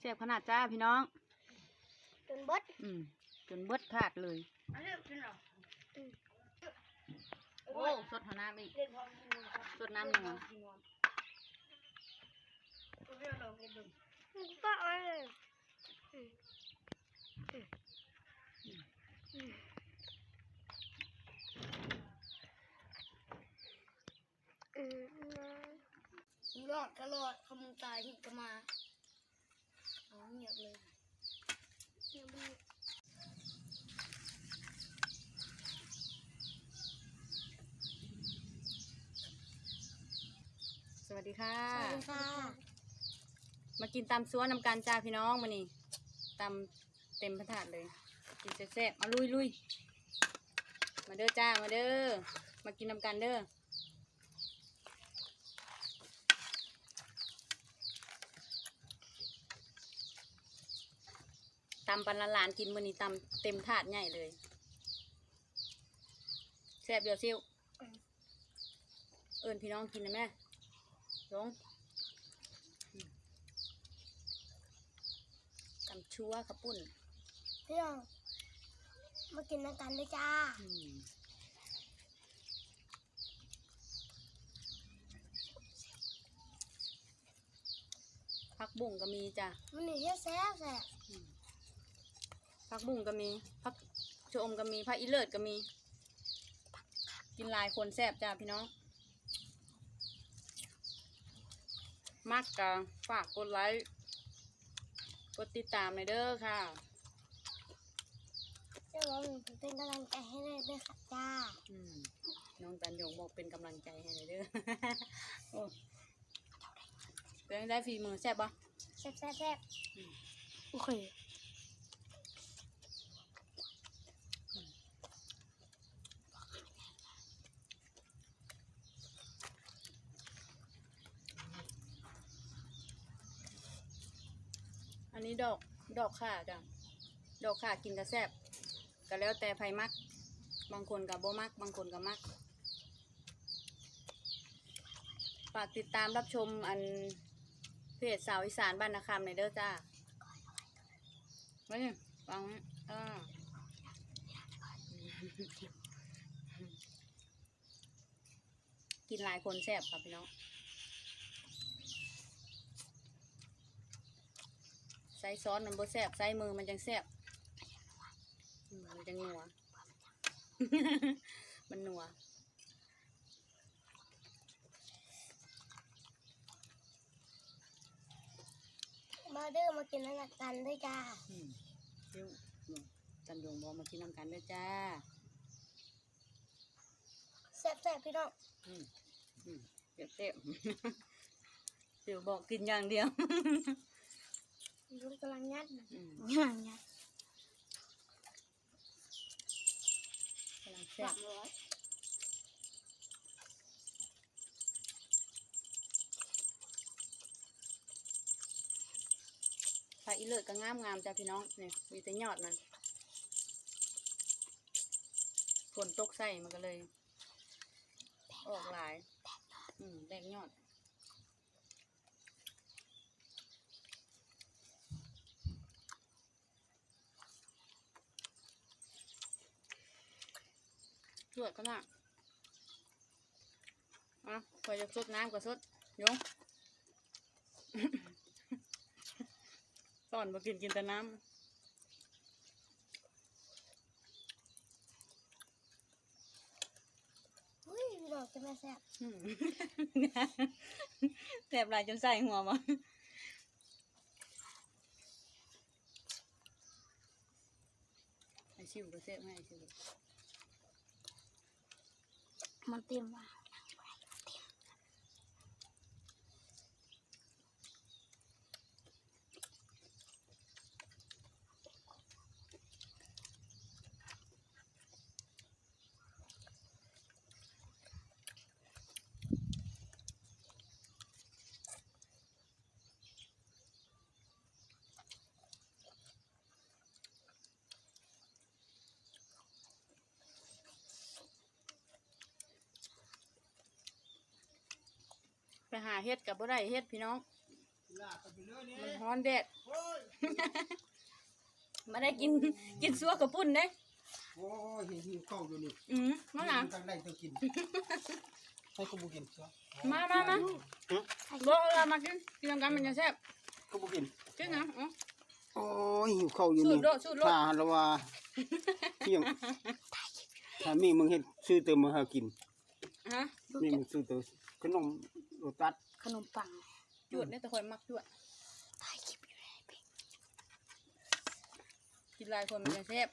แซ่บขนาดจ้าพี่น้อง จนเบิดอืมจนเบิดถาดเลย อันนี้กินหรอโอ้สดหัวน้ำอีก เล่นพร้อมกินนมครับสดน้ำหนึ่งอะกินนมเรื่องลองกินดูก็เอาเลยอืมอืมอืมอืมอืมรอดก็รอดขโมยตายที่ก็มา เอาเงียบเลยเงียบเลยสวัสดีค่ะ สวัสดีค่ะ มากินตำซัวนำกันจ้าพี่น้องมานี่ตำเต็มพระถาดเลย กินแซ่บๆมาลุยลุยมาเด้อจ้า มาเด้อ มากินนำกันเด้อ ตำปันละหลานกินมื้อนี้ตำเต็มถาดใหญ่เลยแซ่บเดียวซิวเอิญพี่น้องกินนะแม่ลงตำชัวข้าวปุ้นเรื่องมากินน้ำกันด้วยจ้าอืมผักบุ้งก็มีจ้ะ มันนี่แซ่บแซ่บแซ่บอืม ผักบุ้งก็มีผักชะอมก็มีผักอีเลิศก็มี กินหลายคนแซ่บจ้าพี่น้องมักกะฝากกดไลค์กดติดตามในอยเด้อค่ะเจ้าหนูเป็นกำลังใจให้เลยด้วยค่ะจ้าอืมน้องตันยงบอกเป็นกำลังใจให้เลยเด้อโอ้เป็นได้ฝีมือแซ่บปะแซ่บแซ่บแซ่บโอเค นนี้ดอกดอกข่าจ้ะดอกข่ากินกระแซบก็แล้วแต่ไผมัก บางคนกับโบมัก บางคนกับมักฝากติดตามรับชมอันเพจสาวอีสานบ้านนาคำในเด้อจ้าไว้นี่ฟังอ่ากินหลายคนแซ่บครับพี่น้อง ใส่ซอสมันบ่แซ่บใส่มือมันจังแซ่บอืมมันจังนัว มันนัวมาเด้อมากินน้ำกันด้วยจ้าอืมเดี๋ยวอืมจันยงบอกมากินน้ำกันเด้อจ้าแซ่บแซ่บพี่น้องอืมอืมเดี๋ยวเต็มเดี๋ยวบอกกินอย่างเดียว ลุงกำลังยัดอืมย่างยัดกำลังแซ่สาบมร้อยปลาอีเลิศก็งามงามๆจ้าพี่น้องเนี่ยมีแต่ยอดมันฝนตกใส่มันก็เลย ออกหลาย อืมแดงยอด วดก็น่ะอะพอจะสดน้ำก็สดโยงตอนมากินกินแต่น้เฮ้ยพี่น้องจะไม่แซ่บำอืมแสบหลายจนใส่หัวมาไอชิวก็เสบให้ไอชิว มันเต็มว่ะ ไปหาเฮ็ดกับบ่ได้เฮ็ดพี่น้อง มันฮ้อนแดด มาได้กินกินซัวกับปุ่นเด้ โอ้ยหิวข้าวอยู่นี่อืมมาหนังทางใดจะกินให้กูบุกินซะมามามาบอกเรามากินกินนำกันมันจะแซ่บกูบุกินกินนะอ๋อโอ้ยหิวข้าวอยู่สูนี่ดโลดสูดโลดถ้าละว่าเที่ยงถ้ามีมึงเฮ็ดซื้อเติมมาหากินฮะมีมึงซื้อเติมขนม โรตัสขนมปังจวดเนี่ยแต่คนมักจวดกินหลายคนมันจะแซ่บ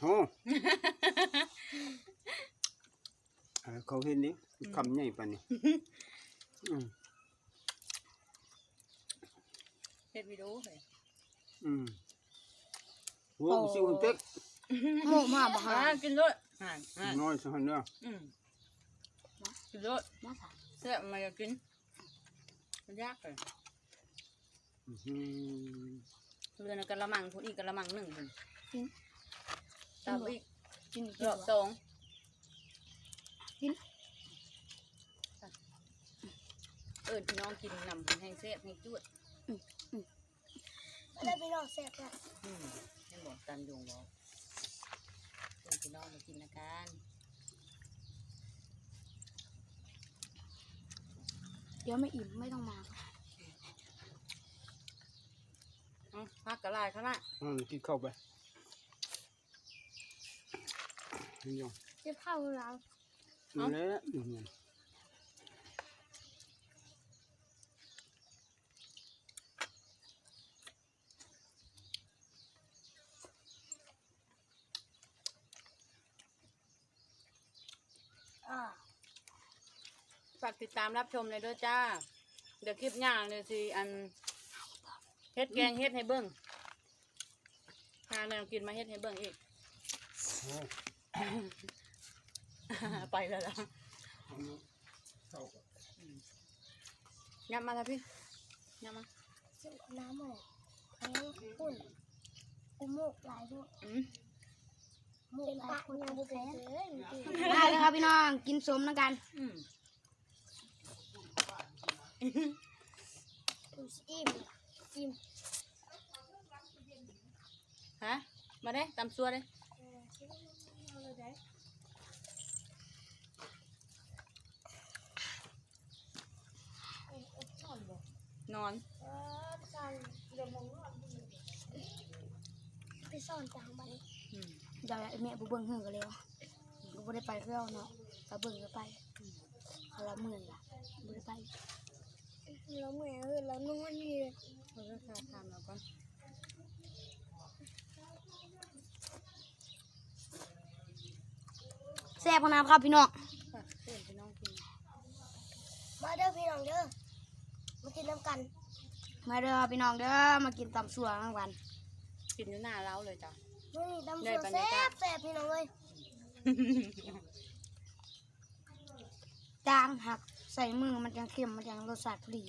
โอ้เออเขาเห็นนี่คำใหญ่ปานนี้อืมเฮ็ดวิดีโอเลยอืมโว้สิหุ่นเต็กโมมาบ่อ่าฮะกินโลดอ่าอ่าน้อยสักเนื้ออืม กินโลดมาค่ะแซ่บมาอยากกินมันยากเลยอื้อหือเรือนกระมังพูดอีกกระมังหนึ่งพุ่นตามอีกกินอีกรอบสองกิน เอิญพี่น้องกินนำเป็นแห้งแซ่บให้จวดได้ไปลองแซ่บแล้วอืมให้บอกตันยงบอกเอิญพี่น้องมากินนะกัน เดี๋ยวไม่อิ่มไม่ต้องมาเอาพักกระลายข้างหน้าอ่ากินข้าวไปนี่ยังจะเข้าแล้วนี่แหละอื้อหือ อ่า ฝาก ติดตามรับชมเลยด้วยจ้า เดี๋ยวคลิปหน้าเลยสิอันเฮ็ดแกงเฮ็ดให้เบิ้งหาแนวกินมาเฮ็ดให้เบิ้งอีกโอ้ไปแล้วล่ะอันนี้เข้าก่อนยับมาครับพี่ยับมาซื้อน้ำอะไรแข็งปุ่นอุโมกหลายด้วยอืมมูกหลายคนเอาแข็งได้เลยครับพี่น้อง กินสมนะกัน อืมอิ่มอิ่มฮะ มาได้ตำซัวได้นอนไปซ่อนจังบัดนี้อืมเดี๋ยวแม่บุเบิ้งเฮือกันแล้วบุบ่ได้ไปเที่ยวเนาะตาเบิ้งก็ไปเอาละเมื่อยล่ะบุได้ไป เราเมื่อยเออเรานอนนี่เลยเราเลิกทาทำแล้วก่อนแซ่บขนาดครับพี่น้องฝากเพื่อนพี่น้องกินมาเด้อพี่น้องเด้อมากินน้ำกันมาเด้อพี่น้องเด้อมากินตำสัวทั้งวันกินอยู่หน้าเล้าเลยจ้ะ นี่ตำได้สัวบรรแซ่ยากาศบแซ่บพี่น้องเลยจางหัก ใส่มือมันจังเค็มมันจังรสชาติพอดี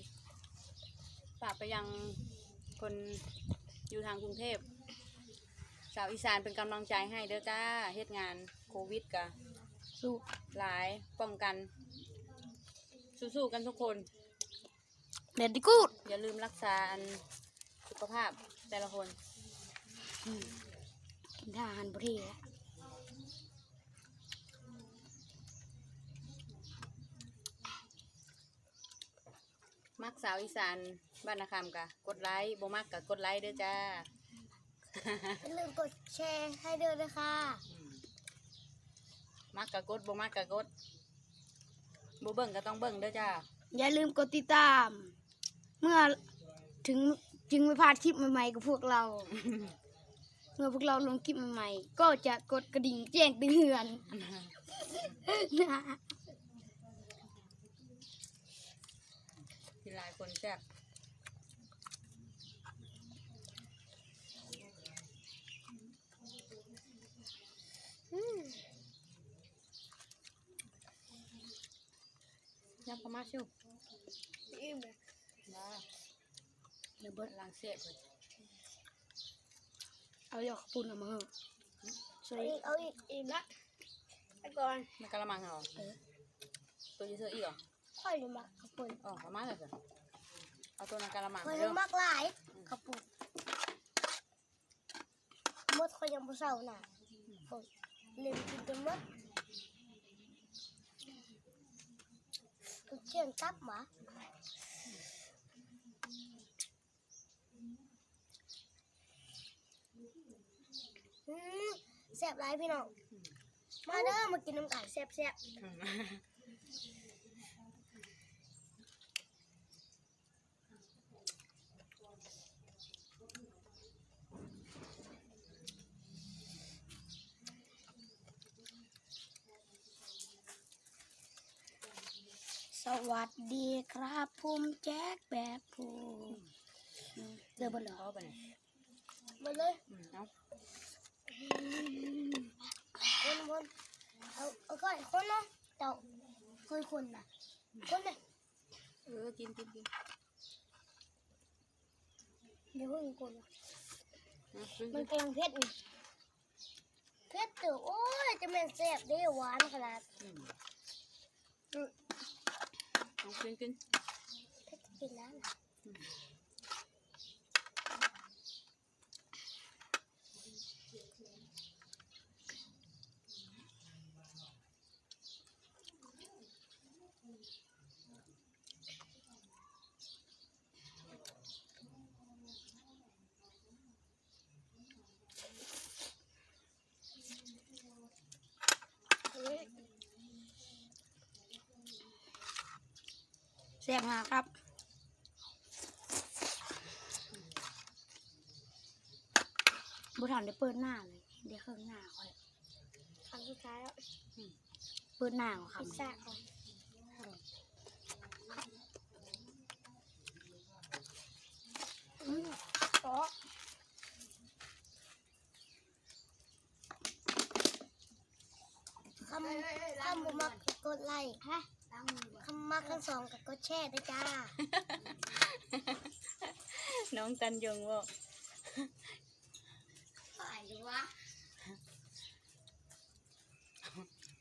ฝากไปยังคนอยู่ทางกรุงเทพสาวอีสานเป็นกำลังใจให้เด้อจ้าเฮ็ดงานโควิดกะสู้หลายป้องกัน สู้ๆกันทุกคน เด็ดดีกูดอย่าลืมรักษาอันสุขภาพแต่ละคน กินท่าอาหันประเทศแล้ว มักสาวอีสานบ้านนาคำกะกดไลค์บ่มักกะกดไลค์เด้อจ้าอย่าลืมกดแชร์ให้เด้อเลยค่ะมักกะกดบ่มักกะกดบ่เบิ่งก็ต้องเบิ่งเด้อจ้าอย่าลืมกดติดตาม เมื่อถึงจึงไม่พลาดคลิปใหม่ๆกับพวกเรา เมื่อพวกเราลงคลิปใหม่ๆก็จะกดกระดิ่งแจ้งเตือน หลายคนแซ่บยำพม่าชิวมาเดี๋ยวเบิดล้างเสียบเลยเอาหยอกปุ่นออกมาเหอะสวยเอาอีกอีกละไปก่อนมันกะละมังเหรอตัวอยูเซอร์อีกเหรอค่อยลงมา ขับปุ่นอ๋อพม่าเลยสิเอาตัวนักกะละมังคอยเด้อ มากหลายกระปุกมดคอยยังบ่เศร้าน่ะโอ้ยเล่นกินจนมดเกี่ยงตับหมาอืมแซ่บหลายพี่น้อง มาเด้อมากินน้ำกันแซ่บแซ่บ วัสดีครับผมแจ็คแบบภูเดือบนเหรอเอาไปไหนมาเลยอืมเอาคนคนเอาเอาก่อนคนเนาะเจ้าเคยคนน่ะคนน่ะเออกินกินกินเดี๋ยวเพิ่งคนน่ะเอากินมันกินกำลังเผ็ดนี่เผ็ดตัวโอ้ยจะแม่นแซ่บเด้หวานขนาด อืมอืมเอากินกิน เผ็ดกินแล้วน่ะเฮ้ย แซ่บมากครับบุทันได้เปิดหน้าเลยเดี๋ยวเครื่องหน้าค่อยคำสุดท้ายแล้วเปิดหน้าของพิซคำซ่าก่อนอืมอ๋อคำคำบุมักก็กดไลค์ฮะคำ มักทั้งสองกับกดแชร์ด้วยจ้า น้องตันยงว่าถ่ายดูวะ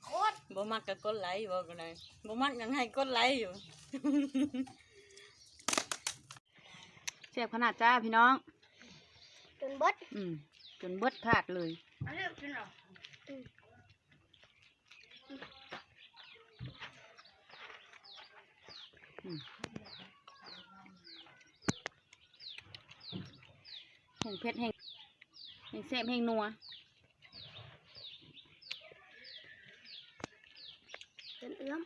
โคตรบ่มักก็กดไลค์บอกกันเลยบ่มักยังให้กดไลค์อยู่เจ็บขนาดจ้าพี่น้อง จนเบิดอืมจนเบิดถาดเลย อันนี้เป็นเหรอ แห่งเพชรแห่งแห่งเสพแห่งนัวจนเอื้อม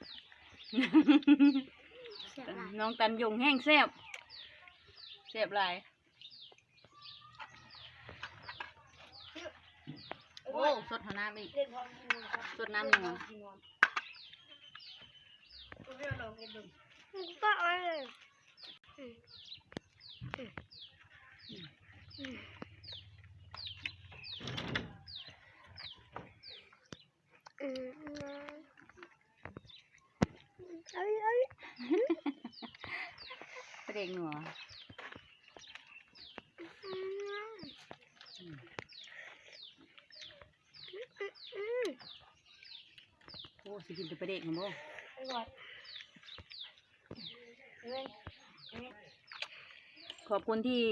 เสียบหลายน้องตันยงแห้งแซบแซบหลายโอ้สดหาน้ำอีก เล่นพร้อมกินนมครับสดน้ำหนัวก็เอาเลยอืมอืมอืมอืมเอ้ยเอ้ยประเด็กหนัวอืมอืมโอ้สิกินแต่ประเด็กของ โบอร่อยเอ้ย ขอบคุณที่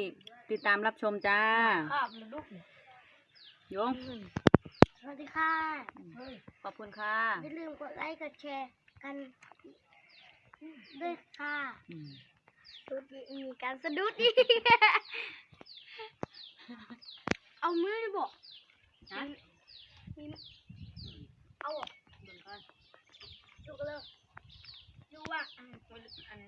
ติดตามรับชมจ้าข้าวมันลูกโยงสวัสดีค่ะ ขอบคุณค่ะ อย่าลืมกดไลค์กดแชร์กันด้วยค่ะอืมสะดุดมีการสะดุดอีกเอามือดิบอกฮะมีเอาอะเบิ่งก่อนดูกันเลยดูว่าอะอัน